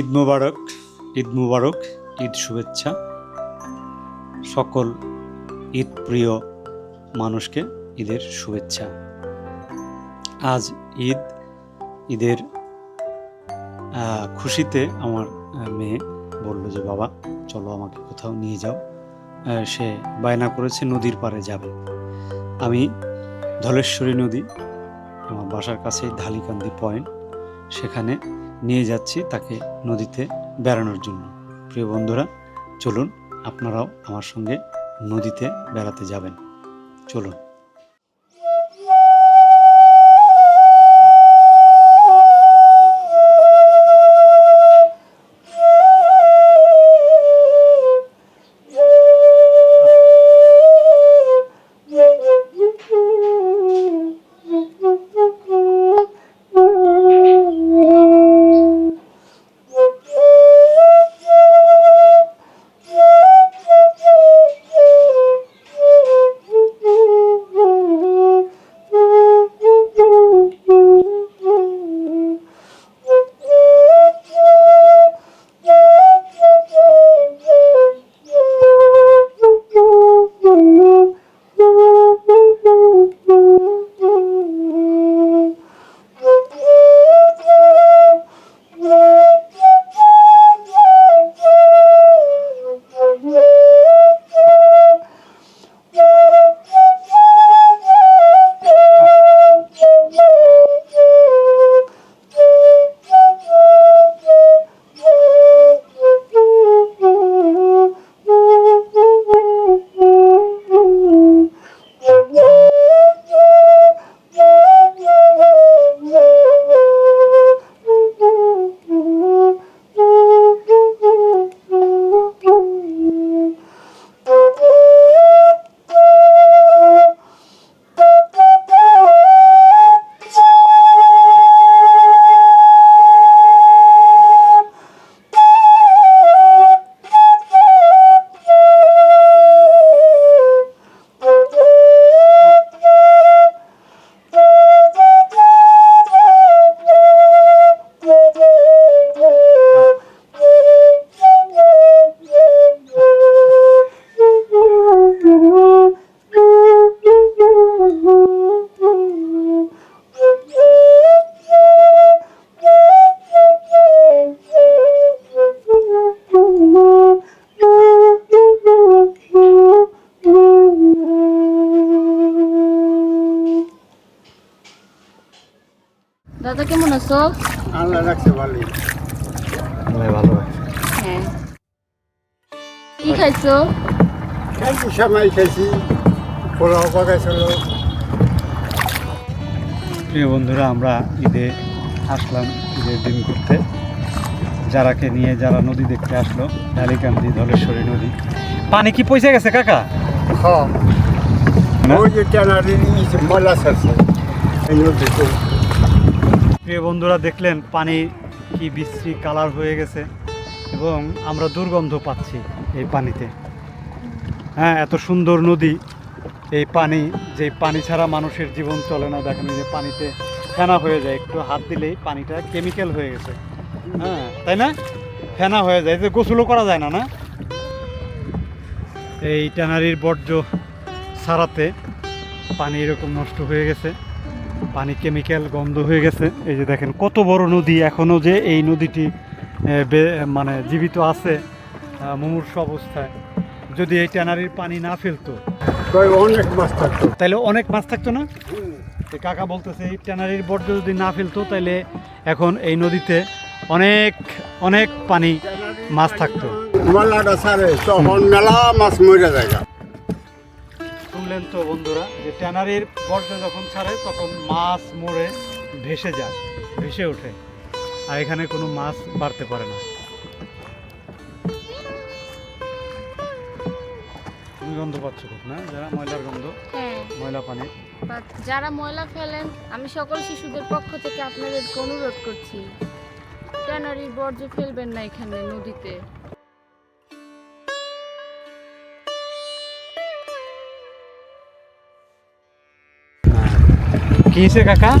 ঈদ মুবারক ঈদ মুবারক, ঈদ শুভেচ্ছা। সকল ঈদ প্রিয় মানুষকে ঈদের শুভেচ্ছা। আজ ঈদ, ঈদের খুশিতে আমার মেয়ে বলল যে, বাবা, চলো আমাকে কোথাও নিয়ে যাও। সে বায়না করেছে, নদীর পাড়ে যাবে। আমি ধলেশ্বরী নদী, আমার বাসার কাছে ধালিকান্দি পয়েন্ট। সেখানে নিয়ে যাচ্ছি তাকে নদীতে বেড়ানোর জন্য। প্রিয় বন্ধুরা, চলুন আপনারাও আমার সঙ্গে নদীতে বেড়াতে যাবেন। চলুন। দাদা কেমন আছো? আল্লাহ রাখছে ভালোই। ভালো হ্যাঁ। কি খাইছো? খাইছি সময় খাইছি পোলাও পাকাইছিল। প্রিয় বন্ধুরা আমরা ঈদে আসলাম ঈদের দিন ঘুরতে। যারাকে নিয়ে যারা নদী দেখতে আসলো ডালিকান্দি ধলেশ্বরী নদী। পানি কি পয়সা গেছে কাকা? হ্যাঁ? ওই যে ট্যানারি ময়লা ছাড়ছে এই নদীতে। প্রিয় বন্ধুরা দেখলেন পানি কি বিশ্রী কালার হয়ে গেছে এবং আমরা দুর্গন্ধ পাচ্ছি এই পানিতে। হ্যাঁ এত সুন্দর নদী, এই পানি, যে পানি ছাড়া মানুষের জীবন চলে না। দেখেন যে পানিতে ফেনা হয়ে যায়, একটু হাত দিলেই পানিটা কেমিক্যাল হয়ে গেছে। হ্যাঁ তাই না? ফেনা হয়ে যায় যে গোসলও করা যায় না না? এই ট্যানারির বর্জ্য ছাড়াতে পানি এরকম নষ্ট হয়ে গেছে। পানি কেমিক্যাল গন্ধ হয়ে গেছে। এই যে দেখেন কত বড় নদী এখনও যে এই নদীটি মানে জীবিত আছে মুমূর্ষু অবস্থায়। যদি এই ট্যানারির পানি না ফেলতো। অনেক মাছ থাকতো। তাহলে অনেক মাছ থাকতো না? কাকা বলতেছে এই ট্যানারির বর্জ্য যদি না ফেলতো তাহলে এখন এই নদীতে অনেক অনেক পানি মাছ থাকতো। মেলা মাছ মরে যায় শুনলেন তো বন্ধুরা যে ট্যানারির বর্জ্য যখন ছাড়ে তখন মাছ মরে ভেসে যায় ভেসে ওঠে। আর এখানে কোনো মাছ বাড়তে পারে না। তুমি গন্ধ পাচ্ছ খুব না? যারা ময়লার গন্ধ হ্যাঁ। ময়লা পানি। যারা ময়লা ফেলেন আমি সকল শিশুদের পক্ষ থেকে আপনাদেরকে অনুরোধ করছি ট্যানারির বর্জ্য ফেলবেন না এখানে নদীতে। কি হয়েছে কাকা?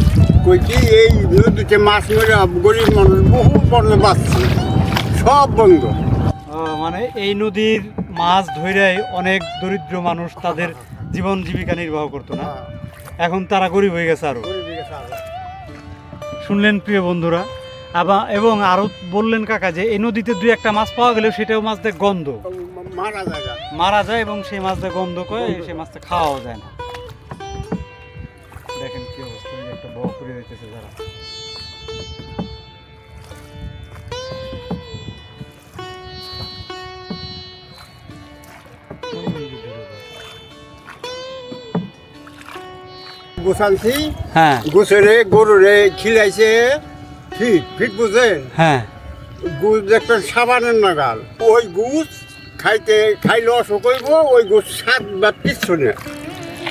কই কি এই নদীতে মাছ মরে গরিব মানুষ বহু বড় বাঁচছে। সব বন্ধ। মানে এই নদীর মাছ ধরেই অনেক দরিদ্র মানুষ তাদের জীবন জীবিকা নির্বাহ করতো না? এখন তারা গরিব হয়ে গেছে আরও। শুনলেন প্রিয় বন্ধুরা আবার এবং আরও বললেন কাকা যে এই নদীতে দুই একটা মাছ পাওয়া গেলেও সেটাও মাছ দিয়ে গন্ধ। মারা জায়গা মারা যায় এবং সেই মাছ দিয়ে গন্ধ করে সেই মাছটা খাওয়াও যায় না। বউ করে দিতেছে যারা গোসানছি হ্যাঁ। গোসরে গরুরে খিলাইছে। ফিট ফিট বুঝেন হ্যাঁ। গুছ দেখবেন সাবানের নাগাল। ওই গুছ খাইতে খাইলে অসুখ হইব ওই গুছ সাত বা পিছনে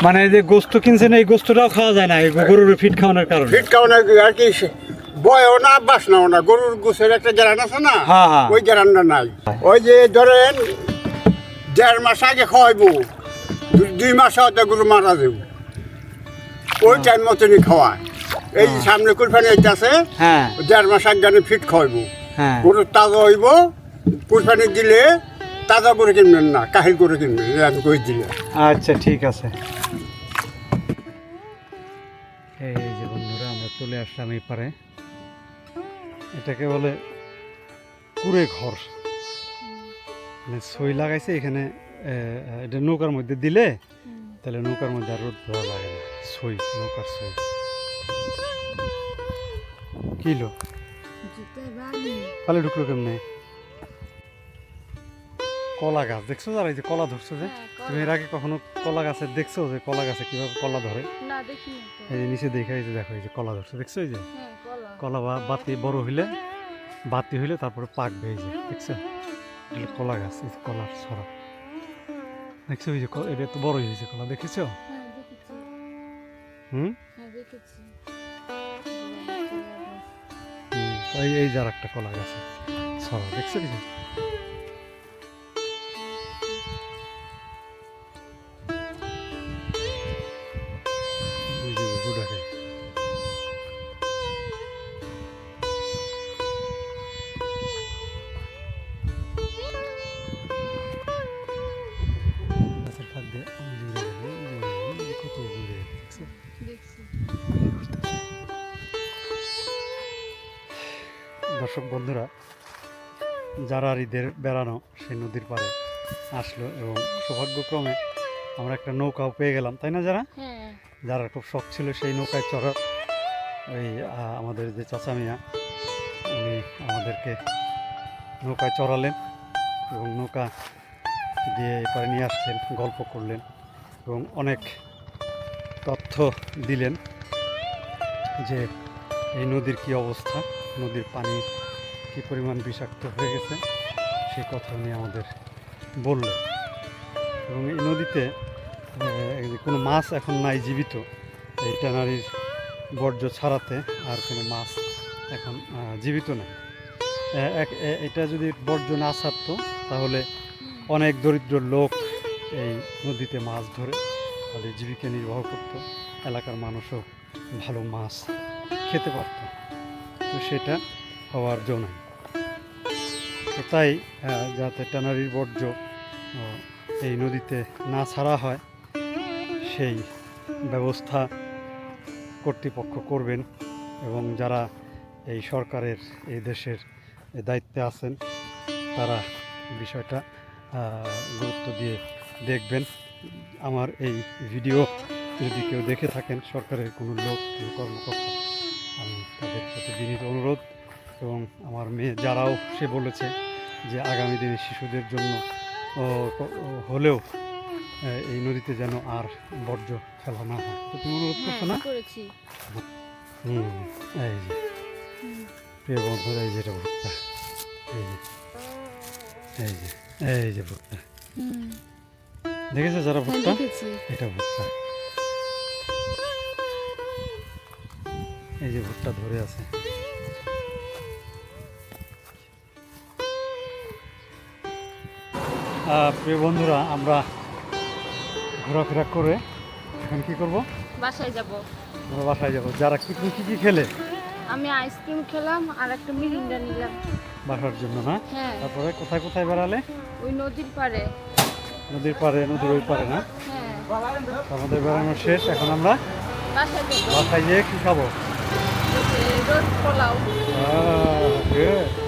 মানে এই যে গোস্ত কিনছেন এই গোস্তটাও খাওয়া যায় না এই গরুর ফিট খাওয়ানোর কারণে। ফিট কারণে আর কি বয়ও না বাসনাও না। গরুর গোছের একটা গ্যারান আছে না? হ্যাঁ, হ্যাঁ। ওই গ্যারানটা নাই। ওই যে ধরেন দেড় মাস আগে খাওয়াইবো দুই মাস হয়তো গরু মারা যাব। ওই টাইম মতনই খাওয়ায়। এই যে সামনে কুরফানি আছে হ্যাঁ। দেড় মাস আগে ফিট খাওয়াইব। হ্যাঁ। গরু তাজা হইব কুরফানি দিলে তাজা করে কিনবেন না কাহিল করে কিনবেন আমি কই দিলে আচ্ছা ঠিক আছে। এই যে বন্ধুরা আমরা চলে আসলাম এই পারে। এটাকে বলে কুড়ে ঘর। মানে সই লাগাইছে এখানে এটা নৌকার মধ্যে দিলে তাহলে নৌকার মধ্যে আর রোদ লাগে না। সই নৌকার সই কিলো? কালে ঢুকলো কেমনে? কলা গাছ। দেখছ যারা এই যে কলা ধরছো যে? তুমি এর আগে কখনো কলা গাছে দেখছ যে কলা গাছে কীভাবে কলা ধরে? না এই যে নিচে দেখে এই যে দেখো এই যে কলা ধরছে দেখছ এই যে? হ্যাঁ কলা। বা বাতি বড় হইলে বাতি হইলে তারপরে পাকবে এই যে দেখছ? এগুলো কলা গাছ এই কলার ছড়া। দেখছ এই যে এটা তো বড়ই হয়েছে কলা দেখেছ? হ্যাঁ হুম? হ্যাঁ এই এই যার একটা কলা গাছে ছড়া দেখছ এই দর্শক বন্ধুরা যারা ঈদের বেড়ানো সেই নদীর পাড়ে আসলো এবং সৌভাগ্যক্রমে আমরা একটা নৌকাও পেয়ে গেলাম তাই না যারা? হ্যাঁ। যারা খুব শখ ছিল সেই নৌকায় চড়ার ওই আমাদের যে চাচা মিয়া উনি আমাদেরকে নৌকায় চড়ালেন এবং নৌকা দিয়ে এপারে নিয়ে আসলেন গল্প করলেন এবং অনেক তথ্য দিলেন যে এই নদীর কি অবস্থা। নদীর পানি কি পরিমাণ বিষাক্ত হয়ে গেছে, সে কথা উনি আমাদের বললেন। এবং এই নদীতে কোনো মাছ এখন নাই জীবিত, এই ট্যানারির বর্জ্য ছাড়াতে আর কোনো মাছ এখন জীবিত নেই। এক- এটা যদি বর্জ্য না ছাড়তো, তাহলে অনেক দরিদ্র লোক এই নদীতে মাছ ধরে তাদের জীবিকা নির্বাহ করতো, এলাকার মানুষও ভালো মাছ খেতে পারত। তো সেটা হওয়ার জন্য তো তাই যাতে ট্যানারির বর্জ্য এই নদীতে না ছাড়া হয়, সেই ব্যবস্থা কর্তৃপক্ষ করবেন এবং যারা এই সরকারের, এই দেশের দায়িত্বে আছেন, তারা বিষয়টা গুরুত্ব দিয়ে দেখবেন। আমার এই ভিডিও যদি কেউ দেখে থাকেন, সরকারের কোনো লোক, কোনো কর্মকর্তা আমি তাদের সাথে বিনীত অনুরোধ এবং আমার মেয়ে যারাও সে বলেছে যে আগামী দিনে শিশুদের জন্য ও, হলেও এই নদীতে যেন আর বর্জ্য ফেলা না হয়। তো তুমি অনুরোধ করছ না? হ্যাঁ হুম এই যে। প্রিয় বন্ধুরা এই যেটা ভুট্টা। এই যে। এই যে এই যে ভুট্টা। দেখেছ যারা হ্যাঁ ভুট্টা এটা ভুট্টা। এই যে ভুট্টা ধরে আছে। প্রিয় বন্ধুরা আমরা ঘোরাফেরা করে এখন কি করব? বাসায় যাব। আমরা বাসায় যাব। যারা কি কি কি খেলে? আমি আইসক্রিম খেলাম আর একটা মিরিন্ডা নিলাম। বাসার জন্য না? হ্যাঁ। তারপরে কোথায় কোথায় বেড়ালে? ওই নদীর পাড়ে। নদীর পাড়ে নদীর ওই পারে না? হ্যাঁ। আমাদের বেড়ানো শেষ। এখন আমরা বাসায় গিয়ে কি খাব? রোদ পোলাও আহ, good.